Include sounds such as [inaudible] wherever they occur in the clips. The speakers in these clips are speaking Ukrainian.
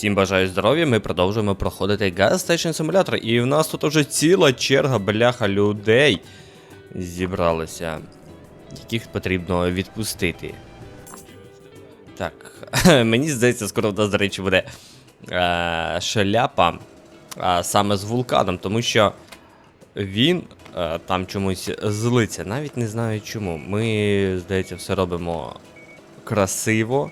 Всім бажаю здоров'я, ми продовжуємо проходити Gas Station Simulator, і в нас тут вже ціла черга бляха людей зібралися, яких потрібно відпустити. Так, [laughs] мені здається, скоро в нас, до речі, буде е, шляпа е, саме з вулканом, тому що він е, там чомусь злиться. Навіть не знаю чому. Ми, здається, все робимо красиво.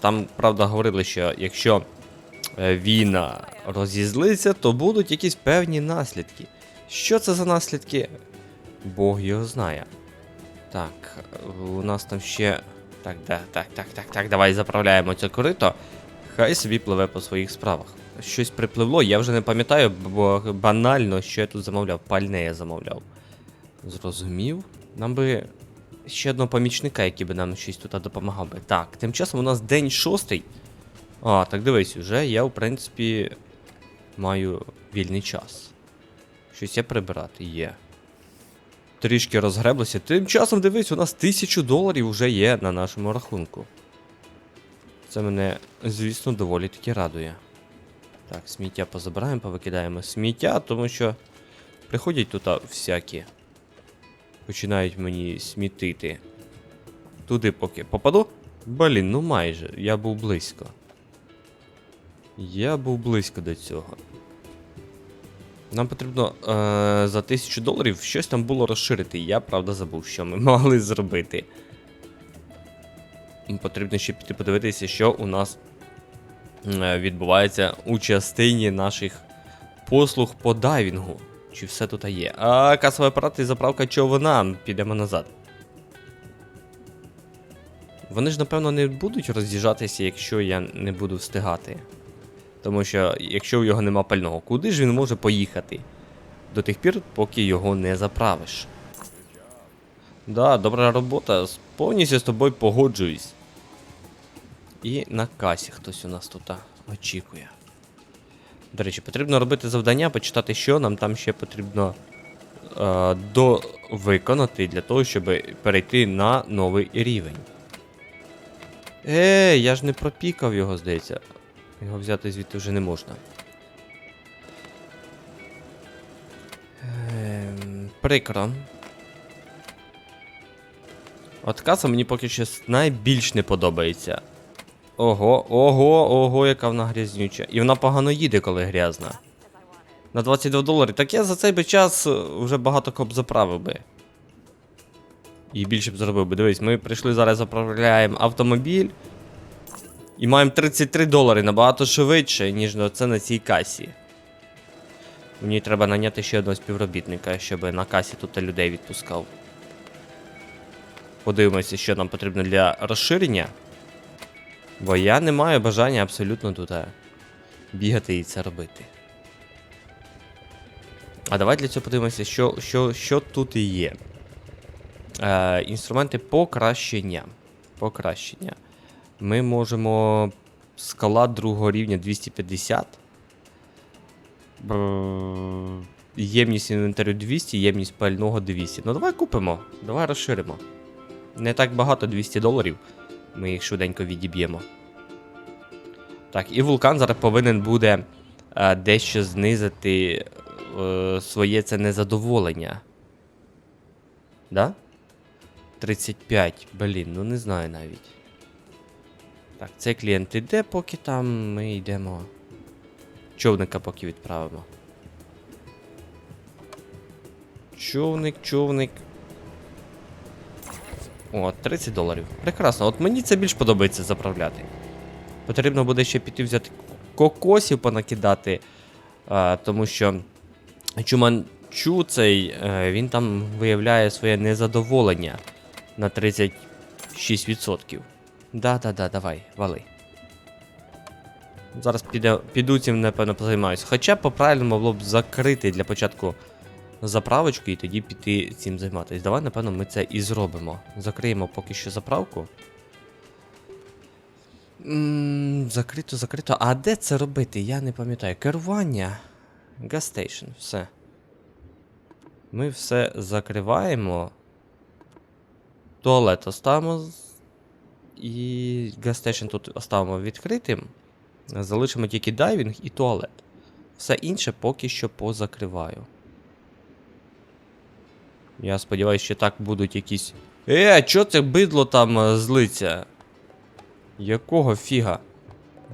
Там, правда, говорили, що якщо е, він розізлиться, то будуть якісь певні наслідки. Що це за наслідки? Бог його знає. Так, у нас там ще. Так, да, так, так, так, так, давай заправляємо це корито. Хай собі пливе по своїх справах. Щось припливло, я вже не пам'ятаю, бо банально, що я тут замовляв. Пальне я замовляв. Зрозумів. Нам би ще одного помічника, який би нам щось тут допомагав би. Так, тим часом у нас день шостий. А, так дивись, вже я, в принципі, маю вільний час. Щось я прибирати є. Трішки розгреблося. Тим часом дивись, у нас тисячу доларів вже є на нашому рахунку. Це мене, звісно, доволі таки радує. Так, сміття позабираємо, повикидаємо сміття, тому що приходять тут всякі починають мені смітити. Туди поки попаду. Блін, ну майже. Я був близько. Я був близько до цього. Нам потрібно е, за тисячу доларів щось там було розширити. Я правда забув, що ми [laughs] могли зробити. Потрібно ще піти подивитися, що у нас е, відбувається у частині наших послуг по дайвінгу. Чи все тут є? А касовий апарат і заправка човна. Підемо назад. Вони ж, напевно, не будуть роз'їжджатися, якщо я не буду встигати. Тому що, якщо у його нема пального, куди ж він може поїхати? До тих пір, поки його не заправиш. Да, добра робота. Повністю з тобою погоджуюсь. І на касі хтось у нас тут очікує. До речі, потрібно робити завдання, почитати, що нам там ще потрібно е, до виконати для того, щоб перейти на новий рівень. Е, я ж не пропікав його, здається. Його взяти звідти вже не можна. Ем, прикро. От каса мені поки що найбільш не подобається. Ого, ого, ого, яка вона грязнюча. І вона погано їде, коли грязна. На 22 долари. Так я за цей би час е, вже багато коп заправив би. І більше б зробив би. Дивись, ми прийшли зараз заправляємо автомобіль. І маємо 33 долари набагато швидше, ніж це на цій касі. Мені треба наняти ще одного співробітника, щоб на касі тут людей відпускав. Подивимося, що нам потрібно для розширення. Бо я не маю бажання абсолютно тут е, бігати і це робити. А давай для цього подивимося, що, що, що тут і є. Е, інструменти покращення. Покращення. Ми можемо скала другого рівня 250. Бр- Ємність інвентарю 200, ємність пального 200. Ну давай купимо, давай розширимо. Не так багато 200 доларів. Ми їх швиденько відіб'ємо. Так, і вулкан зараз повинен буде е, дещо знизити е, своє це незадоволення. Да? 35. Блін, ну не знаю навіть. Так, цей клієнт іде, поки там ми йдемо. Човника поки відправимо. Човник, човник. О, 30 доларів. Прекрасно. От мені це більш подобається заправляти. Потрібно буде ще піти взяти кокосів понакидати. А, тому що Чуманчу цей, е, він там виявляє своє незадоволення на 36%. Да-да-да, давай, вали. Зараз піду цим, напевно, позаймаюся. Хоча по правильному було б закрити для початку заправочку і тоді піти цим займатися. Давай, напевно, ми це і зробимо. Закриємо поки що заправку. М, закрито, закрито. А де це робити? Я не пам'ятаю. Керування. Gas station, все. Ми все закриваємо. Туалет оставимо. І gas station тут оставимо відкритим. Залишимо тільки дайвінг і туалет. Все інше поки що позакриваю. Я сподіваюся, що так будуть якісь. Е, чо це бидло там е, злиться? Якого фіга?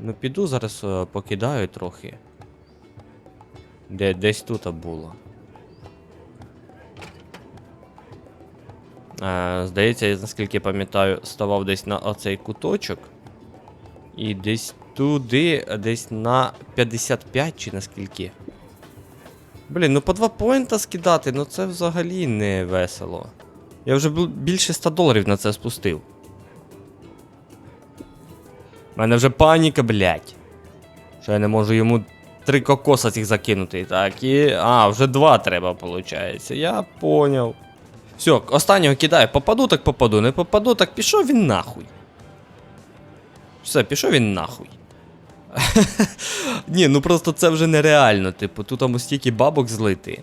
Ну піду зараз е, покидаю трохи. Де, десь тут було. Е, здається, я наскільки пам'ятаю, ставав десь на оцей куточок. І десь туди, десь на 55 чи наскільки. Блін, ну по 2 поінта скидати, ну це взагалі не весело. Я вже більше 100 доларів на це спустив. У мене вже паніка, блядь. Що я не можу йому три кокоса цих закинути. Так, і. А, вже два треба, виходить. Я поняв. Все, останнього кидаю. Попаду, так попаду. Не попаду, так пішов він нахуй. Все, пішов він нахуй. [laughs] Ні, ну просто це вже нереально. Типу, тут там стільки бабок злити.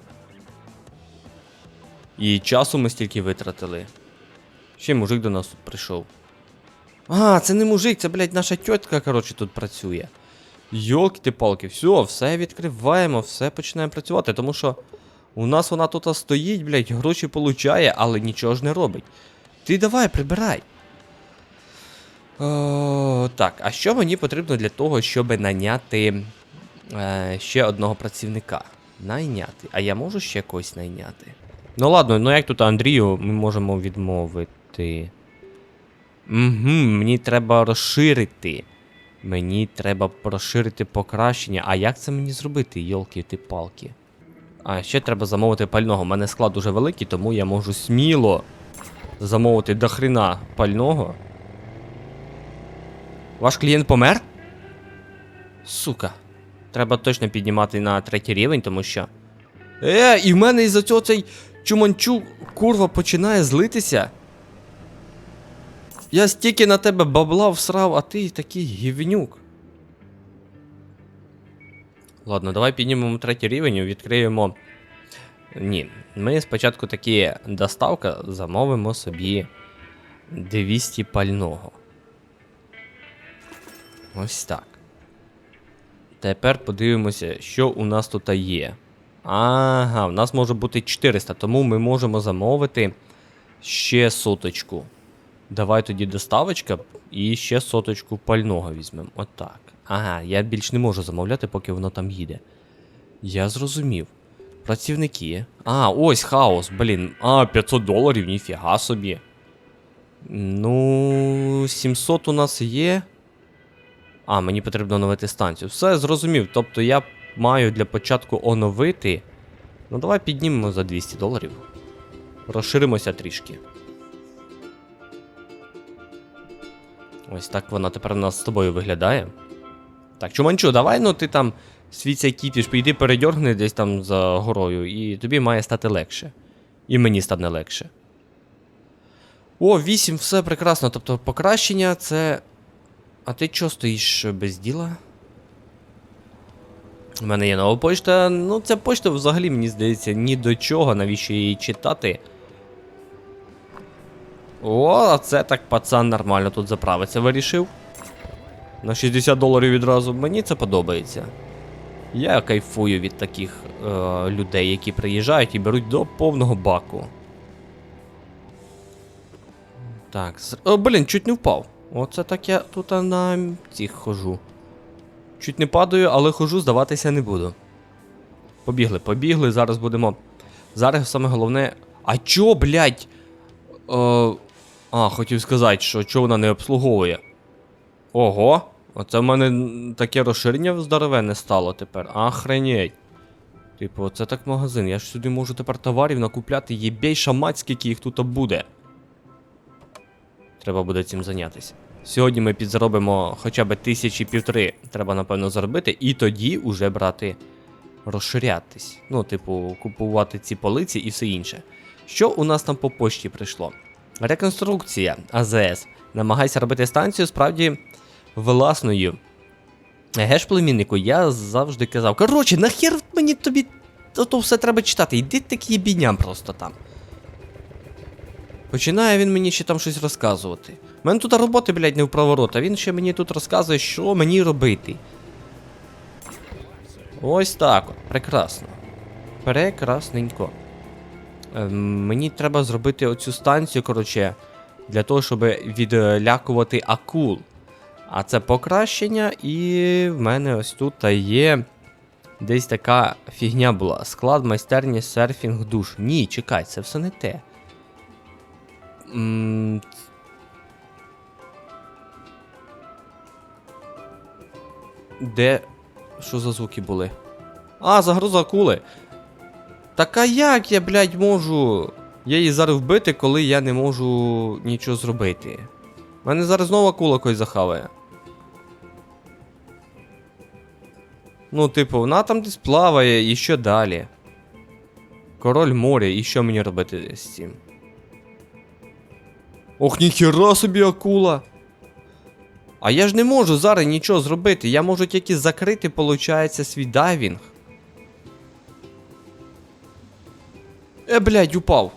І часу ми стільки витратили. Ще мужик до нас тут прийшов. А, це не мужик, це, блядь, наша тітка, коротше, тут працює. йолки палки все, все відкриваємо, все починаємо працювати, тому що у нас вона тут стоїть, блядь, гроші получає, але нічого ж не робить. Ти давай, прибирай. О, так, а що мені потрібно для того, щоб найняти е, ще одного працівника? Найняти. А я можу ще когось найняти? Ну ладно, ну як тут Андрію ми можемо відмовити. Угу, мені треба розширити. Мені треба розширити покращення. А як це мені зробити, йолки ти палки? А ще треба замовити пального. У мене склад дуже великий, тому я можу сміло замовити до хрена пального. Ваш клієнт помер? Сука. Треба точно піднімати на третій рівень, тому що. Е, і в мене із-за цього цей чуманчу курва починає злитися. Я стільки на тебе бабла всрав, а ти такий гівнюк. Ладно, давай піднімемо третій рівень і відкриємо. Ні, ми спочатку такі доставка замовимо собі 200 пального. Ось так. Тепер подивимося, що у нас тут є. Ага, у нас може бути 400, тому ми можемо замовити ще соточку. Давай тоді доставочка і ще соточку пального візьмемо. Отак. Ага, я більш не можу замовляти, поки воно там їде. Я зрозумів. Працівники. А, ось хаос, блін. А, 500 доларів, ніфіга собі. Ну, 700 у нас є. А, мені потрібно оновити станцію. Все, зрозумів. Тобто я маю для початку оновити. Ну, давай піднімемо за 200 доларів. Розширимося трішки. Ось так вона тепер у нас з тобою виглядає. Так, чуманчу, давай ну ти там свій цей кіпіш, піди передьоргни десь там за горою, і тобі має стати легше. І мені стане легше. О, 8, все прекрасно. Тобто покращення це. А ти чого стоїш без діла? У мене є нова почта. Ну, ця почта взагалі, мені здається, ні до чого, навіщо її читати. О, а це так пацан нормально тут заправиться вирішив. На 60 доларів відразу. Мені це подобається. Я кайфую від таких е, людей, які приїжджають і беруть до повного баку. Так. О, блін, чуть не впав. Оце так я тут на цих хожу. Чуть не падаю, але хожу, здаватися не буду. Побігли, побігли, зараз будемо. Зараз саме головне. А чо, блядь? Е... А, хотів сказати, що чо вона не обслуговує. Ого, оце в мене таке розширення здоровенне стало тепер. Охренеть. Типу, це так магазин. Я ж сюди можу тепер товарів накупляти, єбей шамать, скільки їх тут буде. Треба буде цим зайнятися. Сьогодні ми підзаробимо хоча б тисячі півтори. Треба, напевно, заробити, і тоді уже брати розширятись. Ну, типу, купувати ці полиці і все інше. Що у нас там по почті прийшло? Реконструкція АЗС. Намагайся робити станцію справді власною. Еге ж, племіннику, я завжди казав. Коротше, нахер мені тобі то, все треба читати. Йди такі єбіням просто там. Починає він мені ще там щось розказувати. У мене тут роботи, блядь, не в проворот, а він ще мені тут розказує, що мені робити. Ось так от. Прекрасно. Прекрасненько. Ем, мені треба зробити оцю станцію, коротше, для того, щоб відлякувати акул. А це покращення, і в мене ось тут та є десь така фігня була. Склад майстерні серфінг душ. Ні, чекай, це все не те. Де. Що за звуки були? А, загроза акули. Так а як я, блядь, можу. Я її зараз вбити, коли я не можу нічого зробити. У мене зараз знову акула когось захаває. Ну, типу, вона там десь плаває, і що далі? Король моря, і що мені робити з цим? Ох, ніхіра собі акула! А я ж не можу зараз нічого зробити. Я можу тільки закрити, получається, свій дайвінг. Е, блядь, упав.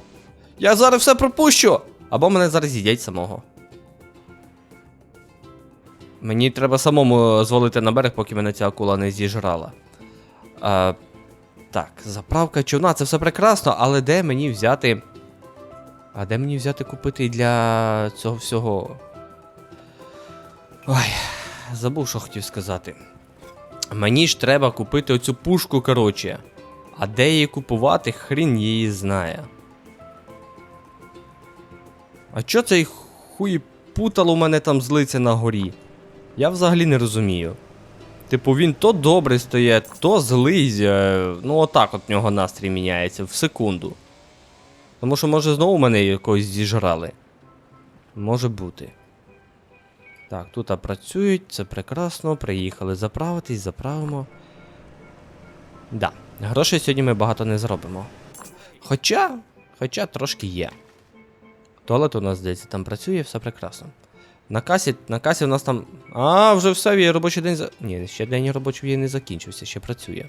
Я зараз все пропущу. Або мене зараз з'їдять самого. Мені треба самому звалити на берег, поки мене ця акула не зіжрала. А, так, заправка човна, це все прекрасно, але де мені взяти. А де мені взяти купити для цього всього? Ой, забув, що хотів сказати. Мені ж треба купити оцю пушку, коротше. А де її купувати, хрін її знає. А чо цей хуй путало у мене там злиться на горі? Я взагалі не розумію. Типу, він то добре стає, то злий. е, Ну, отак от в нього настрій міняється в секунду. Тому що, може, знову мене якось зіжрали. Може бути. Так, тут працюють, це прекрасно. Приїхали заправитись, заправимо. Да, грошей сьогодні ми багато не зробимо. Хоча, хоча трошки є. Туалет у нас здається там працює, все прекрасно. На касі, на касі у нас там. А, вже все, робочий день за. Ні, ще день робочий день не закінчився, ще працює.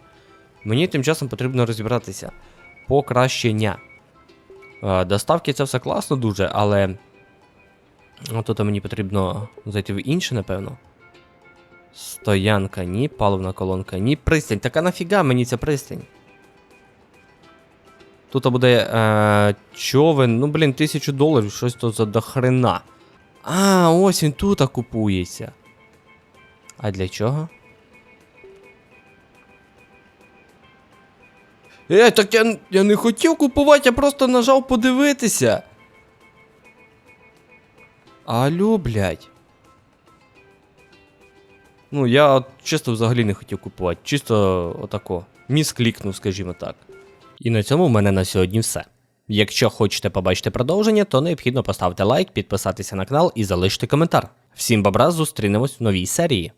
Мені тим часом потрібно розібратися. Покращення. Е, Доставки це все класно дуже, але. Ну, тут мені потрібно зайти в інше, напевно. Стоянка, ні, паливна колонка, ні, пристань. Так а нафіга мені ця пристань? Тут буде е, човен, ну блін, тисячу доларів, щось то за дохрена. А, ось він тут купується. А для чого? Е, так я, я не хотів купувати, я просто нажав подивитися. Алло, блядь. Ну, я от чисто взагалі не хотів купувати. Чисто отако. Міс клікнув, скажімо так. І на цьому в мене на сьогодні все. Якщо хочете побачити продовження, то необхідно поставити лайк, підписатися на канал і залишити коментар. Всім бабра, зустрінемось в новій серії.